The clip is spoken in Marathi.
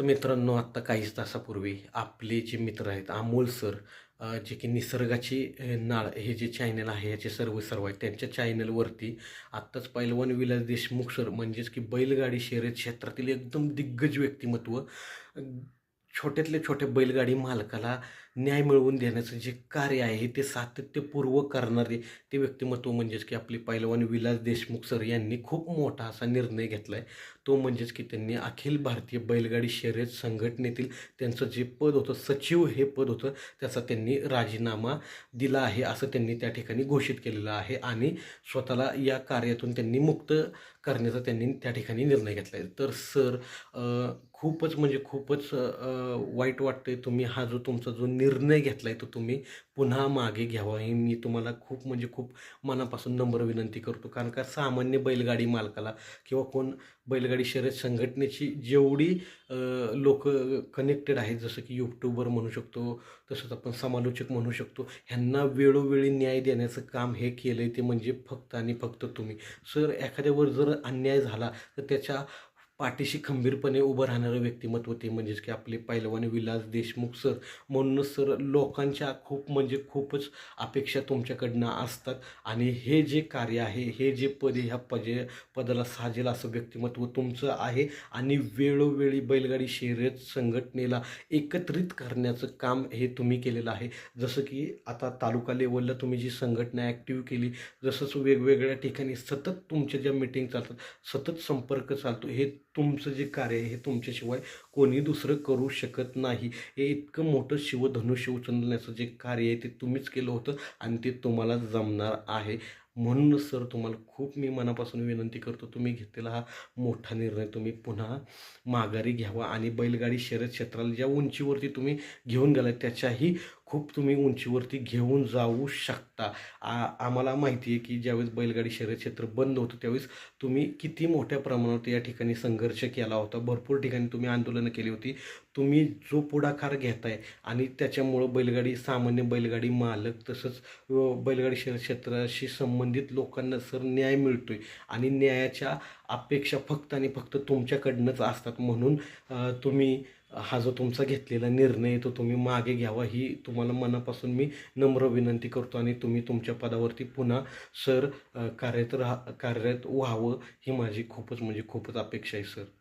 तर मित्रांनो आत्ता काहीच तासापूर्वी आपले जे मित्र आहेत अमोल सर जे की निसर्गाची नाळ हे जे चॅनल आहे याचे सर्व सर्व आहेत त्यांच्या चॅनलवरती आत्ताच पैलवान विलास देशमुख सर म्हणजेच की बैलगाडी शर्यत क्षेत्रातील एकदम दिग्गज व्यक्तिमत्व छोट्यातल्या छोट्या बैलगाडी मालकाला न्याय मिळवून देण्याचं जे कार्य आहे ते सातत्यपूर्व करणारे ते व्यक्तिमत्व म्हणजेच की आपले पैलवान विलास देशमुख सर यांनी खूप मोठा असा निर्णय घेतला आहे तो म्हणजेच की त्यांनी अखिल भारतीय बैलगाडी शर्यत संघटनेतील त्यांचं जे पद होतं सचिव हे पद होतं त्याचा त्यांनी राजीनामा दिला आहे असं त्यांनी त्या ठिकाणी घोषित केलेलं आहे आणि स्वतःला या कार्यातून त्यांनी मुक्त करण्याचा त्यांनी त्या ठिकाणी निर्णय घेतला आहे तर सर खूपच म्हणजे खूपच वाईट वाटतंय तुम्ही हा जो तुमचा जो निर्णय निर्णय घेतला आहे तो तुम्ही पुन्हा मागे घ्यावा हे मी तुम्हाला खूप म्हणजे खूप मनापासून नम्र विनंती करतो. कारण का सामान्य बैलगाडी मालकाला किंवा कोण बैलगाडी शर्यत संघटनेची जेवढी लोक कनेक्टेड आहेत जसं की यूट्यूबर म्हणू शकतो तसंच आपण समालोचक म्हणू शकतो ह्यांना वेळोवेळी न्याय देण्याचं काम हे केलं आहे ते म्हणजे फक्त आणि फक्त तुम्ही. सर एखाद्यावर जर अन्याय झाला तर त्याच्या पाठीशी खंबीरपणे उभं राहणारं व्यक्तिमत्व ते म्हणजेच की आपले पैलवान विलास देशमुख सर. म्हणूनच सर लोकांच्या खूप म्हणजे खूपच अपेक्षा तुमच्याकडनं असतात. आणि हे जे कार्य आहे हे जे पद ह्या पजे पदाला साजेल असं व्यक्तिमत्व तुमचं आहे. आणि वेळोवेळी बैलगाडी शर्यत संघटनेला एकत्रित करण्याचं काम हे तुम्ही केलेलं आहे. जसं की आता तालुका लेवलला तुम्ही जी संघटना ॲक्टिव्ह केली जसंच वेगवेगळ्या ठिकाणी सतत तुमच्या ज्या मिटिंग चालतात सतत संपर्क चालतो हे तुमचं जे कार्य आहे हे तुमच्याशिवाय कोणी दुसरं करू शकत नाही. हे इतकं मोठं शिवधनुष्य उचलण्याचं जे कार्य आहे ते तुम्हीच केलं होतं आणि ते तुम्हाला जमणार आहे. म्हणूनच सर तुम्हाला खूप मी मनापासून विनंती करतो तुम्ही घेतलेला हा मोठा निर्णय तुम्ही पुन्हा माघारी घ्यावा आणि बैलगाडी शर्यत क्षेत्राला ज्या उंचीवरती तुम्ही घेऊन गेला त्याच्याही खूप तुम्ही उंचीवरती घेऊन जाऊ शकता. आ आम्हाला माहिती आहे की ज्यावेळेस बैलगाडी शर्यत क्षेत्र बंद होतं त्यावेळेस तुम्ही किती मोठ्या प्रमाणावर या ठिकाणी संघर्ष केला होता. भरपूर ठिकाणी तुम्ही आंदोलनं केली होती. तुम्ही जो पुढाकार घेताय आणि त्याच्यामुळं बैलगाडी सामान्य बैलगाडी मालक तसंच बैलगाडी शर्यत क्षेत्राशी संबंधित लोकांना सर न्याय मिळतोय आणि न्यायाच्या अपेक्षा फक्त आणि फक्त तुमच्याकडनंच असतात म्हणून तुम्ही हा जो तुमचा घेतलेला निर्णय तो तुम्ही मागे घ्यावा ही तुम्हाला मनापासून मी नम्र विनंती करतो आणि तुम्ही तुमच्या पदावरती पुन्हा सर कार्यरत राहा कार्यरत व्हावं ही माझी खूपच म्हणजे खूपच अपेक्षा आहे सर.